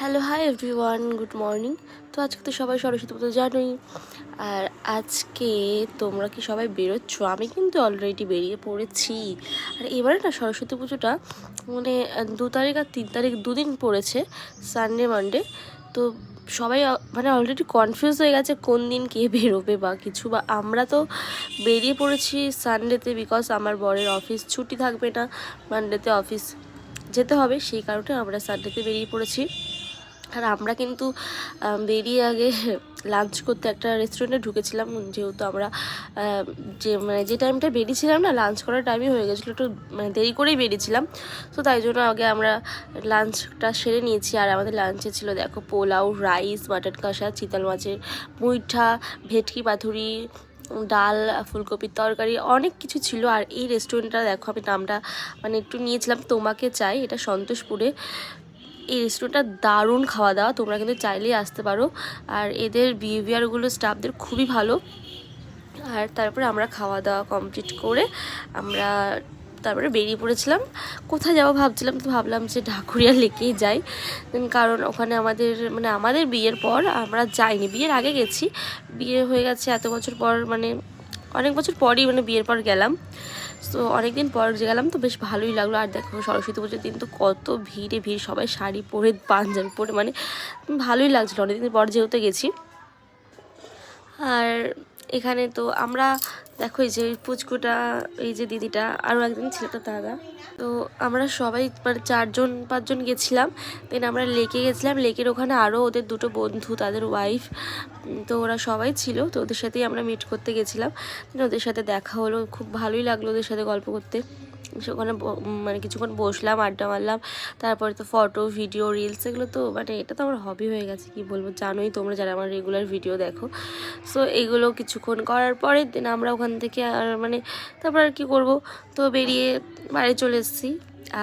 Hello, hi everyone, good morning. তো আজকে তো সবাই সরস্বতী পুজো জানোই। আর আজকে তোমরা কি সবাই বেরোচ্ছ? আমি কিন্তু অলরেডি বেরিয়ে পড়েছি। আর এবারে না সরস্বতী পুজোটা মানে দু তারিখ আর তিন তারিখ দুদিন পড়েছে সানডে মানডে তো সবাই মানে অলরেডি কনফিউজ হয়ে গেছে কোন দিন কে বেরোবে বা কিছু। বা আমরা তো বেরিয়ে পড়েছি সানডেতে বিকজ আমার বরের অফিস ছুটি থাকবে না। মানডেতে অফিস যেতে হবে, সেই কারণে আমরা সানডেতে বেরিয়ে পড়েছি। আর আমরা কিন্তু বেরিয়ে আগে লাঞ্চ করতে একটা রেস্টুরেন্টে ঢুকেছিলাম, যেহেতু আমরা যে মানে যে টাইমটা বেরিয়েছিলাম না লাঞ্চ করার টাইমই হয়ে গেছিল, একটু মানে দেরি করেই বেরিয়েছিলাম। তো তাই জন্য আগে আমরা লাঞ্চটা সেরে নিয়েছি। আর আমাদের লাঞ্চে ছিল, দেখো, পোলাও রাইস মাটন কষা, চিতল মাছের মুইঠা, ভেটকি পাথুরি ডাল, ফুলকপির তরকারি, অনেক কিছু ছিল। আর এই রেস্টুরেন্টটা দেখো, আমি নামটা মানে একটু নিয়েছিলাম, তোমাকে চাই, এটা সন্তোষপুরে। এই রেস্টুরেন্টটা দারুণ খাওয়া দাওয়া। তোমরা কিন্তু চাইলেই আসতে পারো। আর এদের বিহেভিয়ারগুলো স্টাফদের খুবই ভালো। আর তারপরে আমরা খাওয়া দাওয়া কমপ্লিট করে আমরা তারপরে বেরিয়ে পড়েছিলাম। কোথায় যাব ভাবছিলাম তো ভাবলাম যে ঢাকুরিয়া লেকেই যাই। কারণ ওখানে আমাদের মানে আমাদের বিয়ের পর আমরা যাইনি। বিয়ের আগে গেছি। বিয়ে হয়ে গেছে এত বছর পর মানে অনেক বছর পরই মানে বিয়ের পর গেলাম। তো অনেকদিন পর যে গেলাম তো বেশ ভালোই লাগল। আর দেখো সরস্বতী পুজোর দিন তো কত ভিড়ে ভিড়, সবাই শাড়ি পরে, পাঞ্জাবি পরে মানে ভালোই লাগছিল। অনেকদিন পর যেহেতু গেছি। আর এখানে তো আমরা, দেখো এই যে পুচকুটা, এই যে দিদিটা আরও একদিন ছিল তো দাদা। তো আমরা সবাই মানে চারজন, পাঁচজন গেছিলাম। দেন আমরা লেকে গেছিলাম। লেকের ওখানে আরও ওদের দুটো বন্ধু, তাদের ওয়াইফ তো ওরা সবাই ছিল। তো ওদের সাথেই আমরা মিট করতে গেছিলাম। ওদের সাথে দেখা হলো। খুব ভালোই লাগল ওদের সাথে গল্প করতে। সেখানে মানে কিছুক্ষণ বসলাম, আড্ডা মারলাম, তারপরে তো ফটো ভিডিও রিলস এগুলো তো মানে এটা তো আমার হবি হয়ে গেছে, কি বলব? জানোই তোমরা যারা আমার রেগুলার ভিডিও দেখো। সো এগুলো কিছুক্ষণ করার পরে দিন আমরা ওখান থেকে আর মানে তারপর আর কি করব? তো বেরিয়ে বাড়ি চলে এসেছি।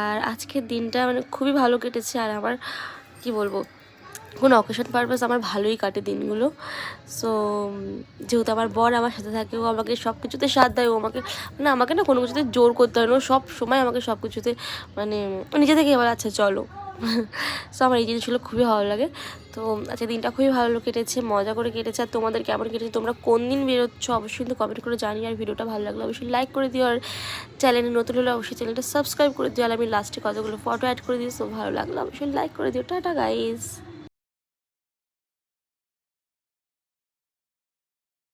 আর আজকের দিনটা মানে খুবই ভালো কেটেছে। আর আমার, কি বলব? কোনো অকেশন পারপাস আমার ভালোই কাটে দিনগুলো। সো যেহেতু আমার বর আমার সাথে থাকে, ও আমাকে সব কিছুতে সাথ দেয়, ও আমাকে মানে আমাকে না কোনো কিছুতে জোর করতে হয় না। সব সময় আমাকে সব কিছুতে মানে নিজে থেকে এবার আচ্ছা চলো। সো আমার এই জিনিসগুলো খুবই ভালো লাগে। তো আজকে দিনটা খুবই ভালো কেটেছে, মজা করে কেটেছে। আর তোমাদের কেমন কেটেছে, তোমরা কোন দিন বেরোচ্ছ, অবশ্যই কিন্তু কমেন্ট করে জানি আর ভিডিওটা ভালো লাগলে অবশ্যই লাইক করে দিও। আর চ্যানেলে নতুন হলে অবশ্যই চ্যানেলটা সাবস্ক্রাইব করে দিও। আর আমি লাস্টে কতগুলো ফটো অ্যাড করে দিই সো ভালো লাগল অবশ্যই লাইক করে দিও। Tata guys